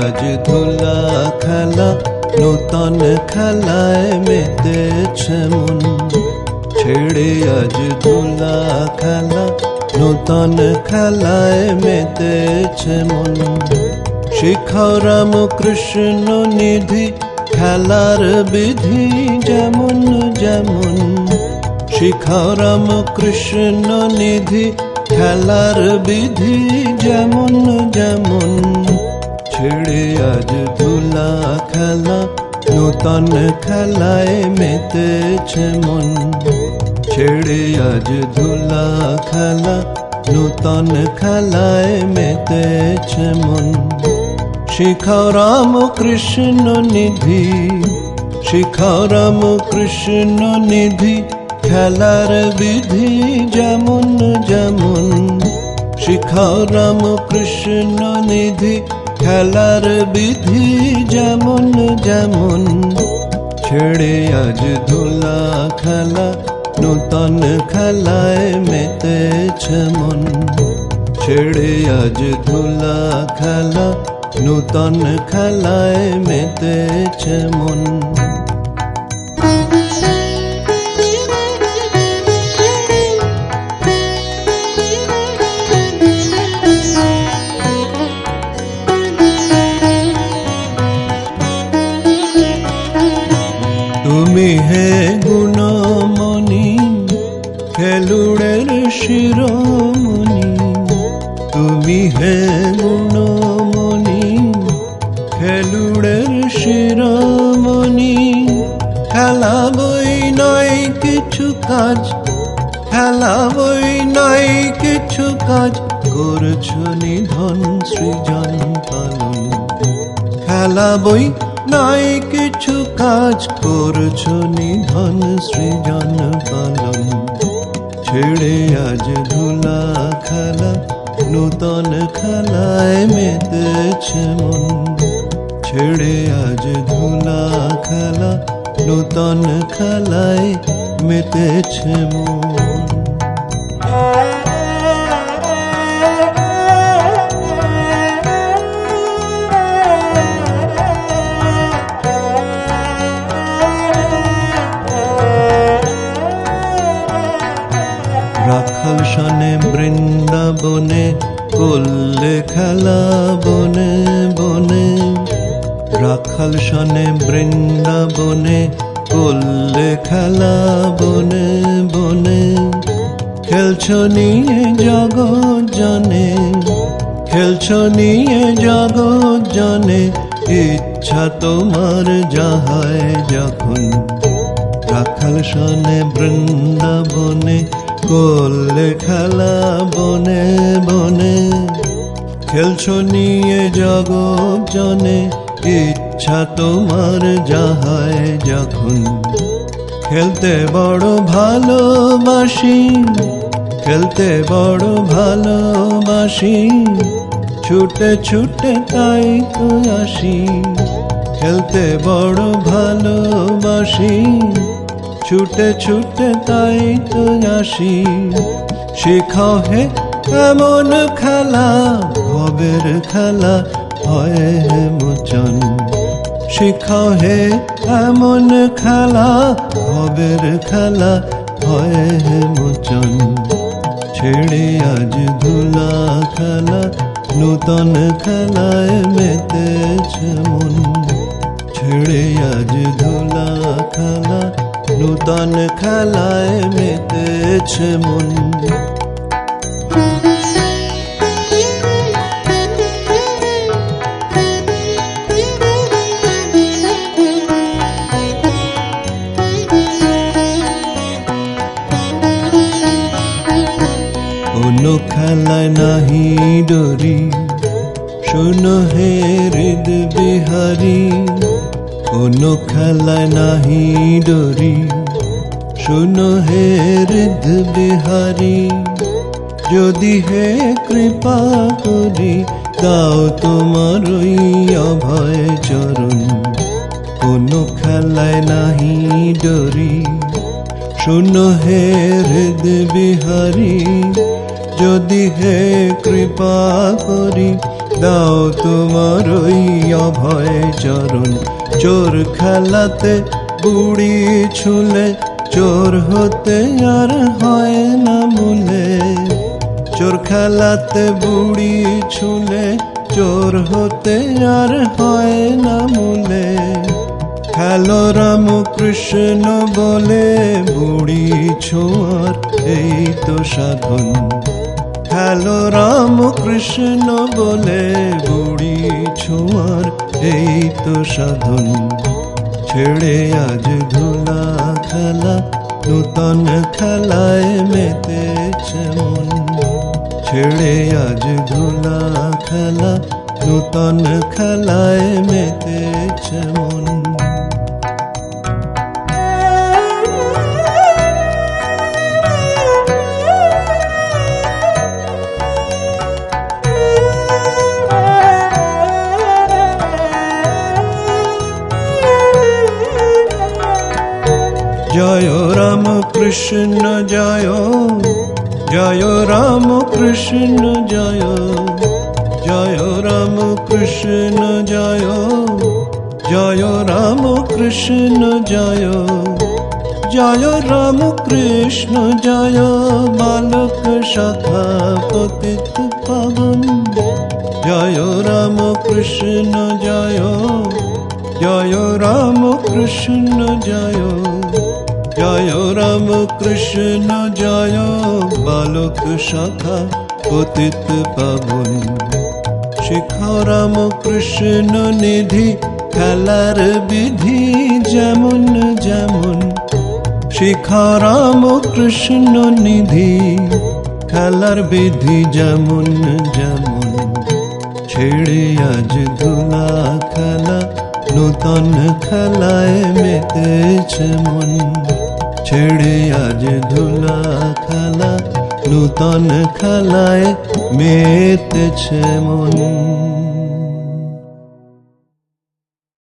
আজ ধুলা খেলা নূতন খেলায় মেতেছে মন ছেড়ে আজ ধুলা খেলা নূতন খেলায় মেতেছে মন শিখাও রাম কৃষ্ণ নিধি খেলার বিধি যেমন যেমন শিখাও রাম কৃষ্ণ নিধি খেলার বিধি যেমন যেমন ছেড়ে আজ ধুলা খেলা, নূতন খেলায় মেতেছে মন। ছেড়ে আজ ধুলা খেলা, নূতন খেলায় মেতেছে মন। শিখাও রাম কৃষ্ণ নিধি শিখাও রাম কৃষ্ণ নিধি, খেলার বিধি যেমন যেমন। শিখাও রাম কৃষ্ণ নিধি খেলার বিধি যেমন যেমন। ছেড়ে আজ ধুলা খেলা, নূতন খেলায় মেতেছে মন। ছেড়ে আজ ধুলা খেলা, নূতন খেলায় মেতেছে মন। খেলুড়ের শিরোমণি, তুমি হে গুণমণি খেলুড়ের শিরোমণি, খেলা বই নয় কিছু কাজ, খেলা বই নয় কিছু কাজ, করছ নিধন সৃজন পালন। খেলা বই নাই কিছু কাজ, করছ নিধন সৃজন পালন। ছেড়ে আজ ধুলা খেলা, নূতন খেলায় মেতেছে মন। ছেড়ে আজ ধুলা খেলা, নূতন খেলায় মেতেছে মন। রাখাল সনে বৃন্দাবনে করলে খেলা বনে বনে। খেলছ নিয়ে জগৎ জনে, খেলছ নিয়ে জগৎ জনে, ইচ্ছা তোমার যাহায় যখন। রাখাল সনে বৃন্দাবনে করলে খেলা বনে বনে। খেলছ নিয়ে জগৎ জনে ইচ্ছা তোমার যাহায় যখন। খেলতে বড় ভালোবাসি, খেলতে বড় ভালোবাসি, ছুটে ছুটে তাই তো আসি। খেলতে বড় ভালোবাসি, ছুটে ছুটে তাই তো আসি। শেখাও হে এমন খেলা, ভবের খেলা হয় শেখাও হে, এমন খেলা, ভবের খেলা হয় হে মোচন। ছেড়ে আজ ধুলা খেলা, নূতন খেলায় মেতেছে মন। ছেড়ে আজ ধুলা খেলা, নূতন খেলায় মেতেছে মন। নাহি ডরি শোনো হে হৃদ বিহারি কোনো খেলায় নাহি ডরি শোনো হে হৃদ বিহারি যদি হে কৃপা করি দাও তোমার ওই অভয় চরণ কোনো খেলায় নাহি ডরি শুনো হে হৃদ বিহারি যদি হে কৃপা করি, দাও তোমার ওই অভয় চরণ। চোর খেলাতে বুড়ি ছুলে, চোর হতে আর হয় না মূলে। চোর খেলাতে বুড়ি ছুলে, চোর হতে আর হয় না মূলে। খেলো রাম কৃষ্ণ বলে, বুড়ি ছোঁয়ার এই তো সাধন। খেলো রাম কৃষ্ণ বলে বুড়ি ছোঁয়ার, এই তো সাধন। ছেড়ে আজ ধুলা খেলা, নূতন খেলায় মেতেছে মন। ছেড়ে আজ ধুলা খেলা, নূতন খেলায় মেতেছে মন। কৃষ্ণ জয় জয় রাম কৃষ্ণ জয় জয় রাম কৃষ্ণ জয় জয় রাম কৃষ্ণ জয় জয় রাম কৃষ্ণ জয় বালক শাখা পতিত পাবন জয় রাম কৃষ্ণ জয় জয় রাম কৃষ্ণ জয় জয় রাম কৃষ্ণ জয় বালক শাখা পতিত পাবন শিখা রাম কৃষ্ণ নিধি খেলার বিধি যেমন যেমন শিখা রাম কৃষ্ণ নিধি খেলার বিধি যেমন যেমন ছেড়ে আজ ধুলা খেলা নূতন খেলায় মেতেছে মন ছেড়ে আজ ধুলা খেলা নূতন খেলায় মেতেছে মন।